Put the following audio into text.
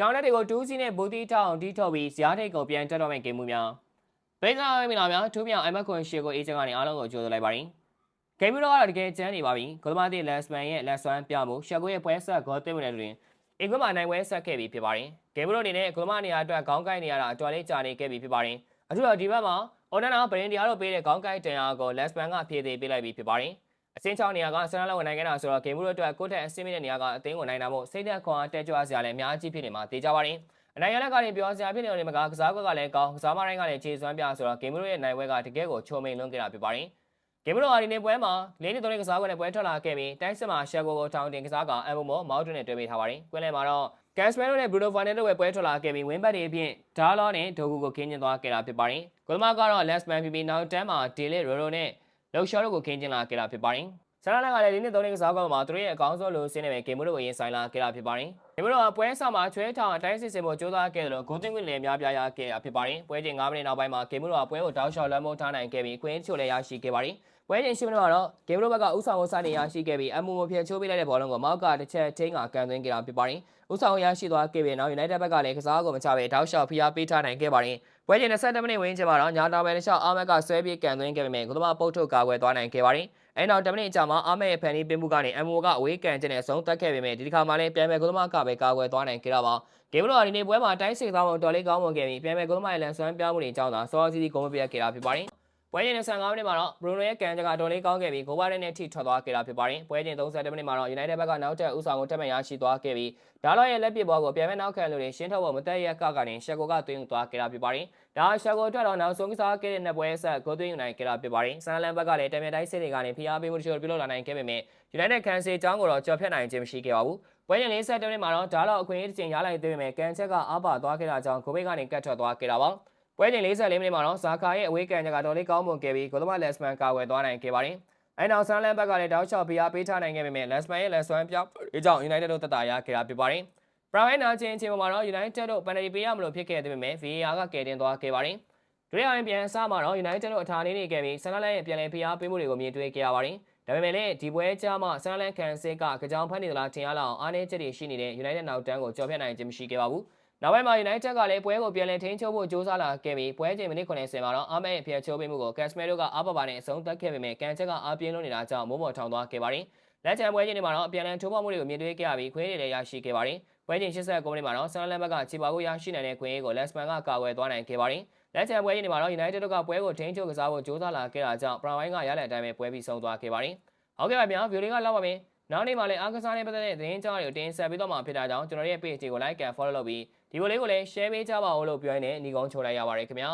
ကြောင်လက်တွေကိုတူးစီနဲ့ဘူတီထောင်တီးထုတ်ပြီးဇာတ်ထိတ်ကိုပြန်တက်တော့မယ့်ဂိမ်းမှုများပိတ်စားမိလာများထူးမြောင်အိုင်မက်ခွန်ရှေကိုအေးချန်ကနေအားလုံးကိုကြိုဆိုလိုက်ပါရင်ဂိမ်းမှုတော့ကတော့တကယ်ကျန်းနေပါပြီဂိုလ်မတီလက်စမန်ရဲ့လက်ဆွမ်းပြမှုရှက်ကိုရဲ့ပွဲဆက်ဂေါ်တင်ဝင်တဲ့တွင်အင်္ဂလန်နိုင်ပွဲဆက်ခဲ့ပြီးဖြစ်ပါတယ်ဂိမ်းမှုတော့အနေနဲ့ဂိုလ်မနေရာအတွက်ခေါင်းကိုက်နေရတာအတော်လေးကြာနေခဲ့ပြီးဖြစ်ပါတယ်အခုတော့ဒီဘက်မှာအော်နနာဘရင်တရားတို့ပေးတဲ့ခေါင်းကိုက်တန်ရာကိုလက်စမန်ကဖြည့်သေးပေးလိုက်ပြီးဖြစ်ပါတယ် အစင်းချောင်းနေရာကဆန္ဒလောက်ဝင်နိုင်ခဲ့တာဆိုတော့ဂိမ်းမှုတို့အတွက်ကိုယ့်ထက်အဆင့်မြင့်တဲ့နေရာကအသိန်းဝင်နိုင်တာမို့စိတ်သက်ခွန်အားတက်ကြွစရာလည်းအများကြီးဖြစ်နေမှာတေးကြပါတယ်အနိုင်ရလက်ကနေပြောစရာဖြစ်နေတယ်မကကစားကွက်ကလည်းကောင်းကစားမတိုင်းကလည်းခြေစွမ်းပြဆိုတော့ဂိမ်းမှုတို့ရဲ့နိုင်ပွဲကတကယ်ကိုချုံမိန်လွန်းခဲ့တာဖြစ်ပါတယ်ဂိမ်းမှုတို့ဟာဒီနေ့ပွဲမှာလေးနှစ်သုံးနှစ်ကစားကွက်နဲ့ပွဲထွက်လာခဲ့ပြီးတိုင်းစစ်မှာရှက်ကိုကိုထောင်တင်ကစားကအမ်ဘုံမောမောက်တွနဲ့တွေ့ပေးထားပါတယ်ကွင်းလယ်မှာတော့ကန်စပယ်တို့နဲ့ဘရူနိုဖိုင်နယ်တို့ပဲပွဲထွက်လာခဲ့ပြီးဝင်းဘတ်တွေအပြင်ဒါလောနဲ့ဒိုဂူကိုခင်းကျင်းသွားခဲ့တာဖြစ်ပါတယ်ဂိုလ်မာကတော့လက်စမန်ဖြစ်ပြီးနောက်တန်းမှာဒီလစ်ရိုရိုနဲ့ လောက်ရှော့တို့ကိုခင်းကျင်းလာခဲ့တာဖြစ်ပါတယ် ဆန္ဒလက်ကလည်းဒီနေ့သုံးနှစ်ကစားကွက်မှာသူတို့ရဲ့အကောင်းဆုံးလိုစင်းနေပဲဂိမ်းမှုတို့ကိုရင်ဆိုင်လာခဲ့တာဖြစ်ပါတယ်ဂိမ်းမှုတို့ကပွဲဆောင်မှာချွဲထောင်အတိုင်းစစ်စင်ဖို့ကြိုးစားခဲ့တယ်လို့ဂိုးတင်ကွင်းလည်းအများပြားရခဲ့တာဖြစ်ပါတယ်ပွဲချိန်9မိနစ်နောက်ပိုင်းမှာဂိမ်းမှုတို့ကပွဲကိုတောက်လျှောက်လွှမ်းမိုးထားနိုင်ခဲ့ပြီးခွင်းချိုလည်းရရှိခဲ့ပါတယ်ပွဲချိန်10မိနစ်မှာတော့ဂိမ်းမှုတို့ဘက်ကဥဆောင်ကိုစတင်ရရှိခဲ့ပြီးအမှုမဖြစ်ချိုးပေးလိုက်တဲ့ဘောလုံးကိုမောက်ကတစ်ချက်ထိန်းကကန်သွင်းခဲ့တာဖြစ်ပါတယ်ဥဆောင်ရရှိသွားခဲ့ပြီးနောက် United ဘက်ကလည်းကစားကိုမချဘဲတောက်လျှောက်ဖိအားပေးထားနိုင်ခဲ့ပါတယ်ပွဲချိန်20မိနစ်ဝန်းကျင်မှာတော့ညာတောင်ပဲတစ်လျှောက်အာမက်ကဆွဲပြေးကန်သွင်းခဲ့ပေမဲ့ကုသမပုတ်ထုတ်ကာကွယ်သွားနိုင်ခဲ့ပါတယ် အဲနောက်10မိနစ်အကြာမှာအာမက်ရဲ့ဖန်နီးပင်းမှုကနေ MO ကအဝေးကန်ချက်နဲ့အဆုံးသတ်ခဲ့ပေမဲ့ဒီတစ်ခါမှလည်းပြန်ပဲကုသမကပဲကာကွယ်သွားနိုင်ခဲ့တာပါဂိမ်းလို့ဒီနေ့ပွဲမှာတိုင်းစစ်သားမှုတော်လေးကောင်းမွန်ခဲ့ပြီးပြန်ပဲကုသမရဲ့လန်ဆွမ်းပြောင်းမှုတွေအကြောင်းသာစောစီစီဂုံးမပြတ်ခဲ့တာဖြစ်ပါတယ် ပွဲချိန်25မိနစ်မှာတော့ဘရူနိုရဲ့ကန်ချက်ကတော်လေးကောင်းခဲ့ပြီးဂိုးပါတဲ့နဲ့ထိထွက်သွားခဲ့တာဖြစ်ပါတယ်ပွဲချိန်30မိနစ်မှာတော့ United ဘက်ကနောက်ထပ်ဥဆောင်ကိုတက်မှန်ရရှိသွားခဲ့ပြီးဒါလော့ရဲ့လက်ပစ်ဘောကိုပြန်မဲ့နောက်ခံလို့ရှင်းထုတ်ဖို့မတက်ရက်ကကနေရှက်ကိုကသွင်းသွားခဲ့တာဖြစ်ပါတယ်ဒါရှက်ကိုထွက်တော့နောက်ဆုံးကစားခဲ့တဲ့နှစ်ပွဲဆက်ဂိုးသွင်းယူနိုင်ခဲ့တာဖြစ်ပါတယ်ဆန်လန်ဘက်ကလည်းတမန်တိုင်းစစ်တွေကနေဖိအားပေးမှုတချို့ပြုလုပ်လာနိုင်ခဲ့ပေမဲ့ United ကန်စီအကြောင်းကိုတော့ကြော်ဖြတ်နိုင်ခြင်းမရှိခဲ့ပါဘူးပွဲချိန်40မိနစ်မှာတော့ဒါလော့အခွင့်အရေးတစ်ချိန်ရလိုက်သေးပေမဲ့ကန်ချက်ကအားပါသွားခဲ့တာကြောင့်ဂိုးဘေးကနေကတ်ထွက်သွားခဲ့တာပါ ပွဲချိန်44မိနစ်မှာတော့ဇာကာရဲ့အဝေးကန်ချက်ကတော်လေးကောင်းမွန်ခဲ့ပြီးဂိုသမလက်စမန်ကာဝယ်သွားနိုင်ခဲ့ပါတယ်အဲနောက်ဆန်လန်ဘက်ကလည်းတောက်လျှောက်ဖိအားပေးထားနိုင်ခဲ့ပေမဲ့လက်စမန်ရဲ့လက်ဆွမ်းပြောင်းအကြောင်း United တို့တက်တာရခဲ့တာဖြစ်ပါတယ်ပရာဝဲနာချင်းအချိန်မှာတော့ United တို့ပန်နတီပေးရမလို့ဖြစ်ခဲ့သေးပေမဲ့ VAR ကကယ်တင်သွားခဲ့ပါတယ်ဒုတိယပိုင်းပြန်စားမှာတော့ United တို့အထာလေးနေခဲ့ပြီးဆန်လန်ရဲ့ပြန်လည်ဖိအားပေးမှုတွေကိုမြင်တွေ့ခဲ့ရပါတယ်ဒါပေမဲ့လည်းဒီပွဲကြားမှာဆန်လန်ကန်စစ်ကကြောင်ဖမ်းနေသလားထင်ရလောက်အားနည်းချက်တွေရှိနေတဲ့ United နောက်တန်းကိုကြော်ဖြတ်နိုင်ခြင်းမရှိခဲ့ပါဘူး။ နောက်ပိုင်းမှာ United ကလည်းပွဲကိုပြန်လည်ထိန်းချုပ်ဖို့ကြိုးစားလာခဲ့ပြီးပွဲချိန်မိနစ်90မှာတော့အာမက်ရဲ့ဖျက်ချိုးပေးမှုကို Casemiro ကအားပါပါနဲ့အဆုံးသတ်ခဲ့ပေမဲ့ကန်ချက်ကအားပြင်းလို့နေတာကြောင့်မိုးမော်ထောင်သွားခဲ့ပါတယ်။လက်ချန်ပွဲချိန်တွေမှာတော့အပြန်လည်ထိုးပေါက်မှုတွေကိုမြင်တွေ့ခဲ့ရပြီးခွင့်ရည်လည်းရရှိခဲ့ပါတယ်။ပွဲချိန်89မိနစ်မှာတော့ဆန်လန်ဘက်ကခြေပါကိုရရှိနိုင်တဲ့ခွင့်ရည်ကိုလက်စမန်ကကာကွယ်သွားနိုင်ခဲ့ပါတယ်။လက်ချန်ပွဲချိန်တွေမှာတော့ United တို့ကပွဲကိုထိန်းချုပ်ကစားဖို့ကြိုးစားလာခဲ့တာကြောင့်ပရဝိုင်းကရလဒ်အတိုင်းပဲပွဲပြီးဆုံးသွားခဲ့ပါတယ်။ဟုတ်ကဲ့ပါဗျာဗီဒီယိုလေးကလောက်ပါမယ် နောက်နေ့မှာလည်းအားကစားနဲ့ပတ်သက်တဲ့သတင်းကြားတွေကိုတင်ဆက်ပေးတော့မှာဖြစ်တာကြောင့်ကျွန်တော်ရဲ့ page ကို like and follow လုပ်ပြီးဒီဗီဒီယိုလေးကိုလည်း share ပေးကြပါဦးလို့ပြောရင်းနဲ့ညီကုန်းချိုလိုက်ရပါတယ်ခင်ဗျာ